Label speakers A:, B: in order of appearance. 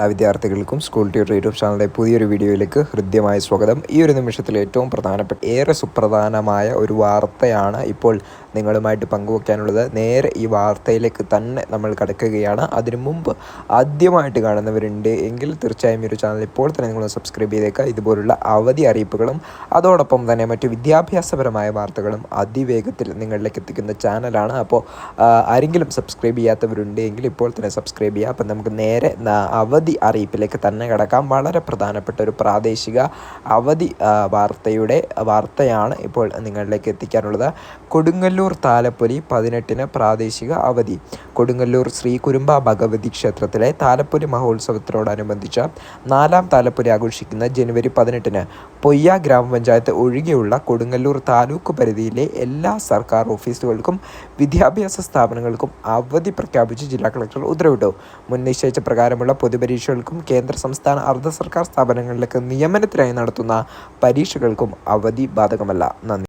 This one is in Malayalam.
A: എല്ലാ വിദ്യാർത്ഥികൾക്കും സ്കൂൾ ട്യൂട്ടർ യൂട്യൂബ് ചാനലിലെ പുതിയൊരു വീഡിയോയിലേക്ക് ഹൃദ്യമായ സ്വാഗതം. ഈ ഒരു നിമിഷത്തിൽ ഏറ്റവും പ്രധാനപ്പെട്ട ഏറെ സുപ്രധാനമായ ഒരു വാർത്തയാണ് ഇപ്പോൾ നിങ്ങളുമായിട്ട് പങ്കുവെക്കാനുള്ളത്. നേരെ ഈ വാർത്തയിലേക്ക് തന്നെ നമ്മൾ കടക്കുകയാണ്. അതിനു മുമ്പ് ആദ്യമായിട്ട് കാണുന്നവരുണ്ട് എങ്കിൽ തീർച്ചയായും ഈ ഒരു ചാനൽ ഇപ്പോൾ തന്നെ നിങ്ങൾ സബ്സ്ക്രൈബ് ചെയ്തേക്കുക. ഇതുപോലുള്ള അവധി അറിയിപ്പുകളും അതോടൊപ്പം തന്നെ മറ്റു വിദ്യാഭ്യാസപരമായ വാർത്തകളും അതിവേഗത്തിൽ നിങ്ങളിലേക്ക് എത്തിക്കുന്ന ചാനലാണ്. അപ്പോൾ ആരെങ്കിലും സബ്സ്ക്രൈബ് ചെയ്യാത്തവരുണ്ട് എങ്കിൽ ഇപ്പോൾ തന്നെ സബ്സ്ക്രൈബ് ചെയ്യുക. അപ്പം നമുക്ക് നേരെ അവധി അറിയിപ്പിലേക്ക് തന്നെ കിടക്കാം. വളരെ പ്രധാനപ്പെട്ട ഒരു പ്രാദേശിക അവധി വാർത്തയുടെ വാർത്തയാണ് ഇപ്പോൾ നിങ്ങളിലേക്ക് എത്തിക്കാനുള്ളത്. കൊടുങ്ങല്ലൂർ താലപ്പൊലി പതിനെട്ടിന് പ്രാദേശിക അവധി. കൊടുങ്ങല്ലൂർ ശ്രീ കുരുമ്പ ഭഗവതി ക്ഷേത്രത്തിലെ താലപ്പൊലി മഹോത്സവത്തിനോടനുബന്ധിച്ച് നാലാം താലപ്പൊലി ആഘോഷിക്കുന്ന ജനുവരി പതിനെട്ടിന് പൊയ്യ ഗ്രാമപഞ്ചായത്ത് ഒഴികെയുള്ള കൊടുങ്ങല്ലൂർ താലൂക്ക് പരിധിയിലെ എല്ലാ സർക്കാർ ഓഫീസുകൾക്കും വിദ്യാഭ്യാസ സ്ഥാപനങ്ങൾക്കും അവധി പ്രഖ്യാപിച്ച് ജില്ലാ കളക്ടർ ഉത്തരവിട്ടു. മുൻ നിശ്ചയിച്ച പ്രകാരമുള്ള പൊതുപരീക്ഷകൾക്കും കേന്ദ്ര സംസ്ഥാന അർദ്ധ സർക്കാർ സ്ഥാപനങ്ങളിലേക്ക് നിയമനത്തിനായി നടത്തുന്ന പരീക്ഷകൾക്കും അവധി ബാധകമല്ല. നന്ദി.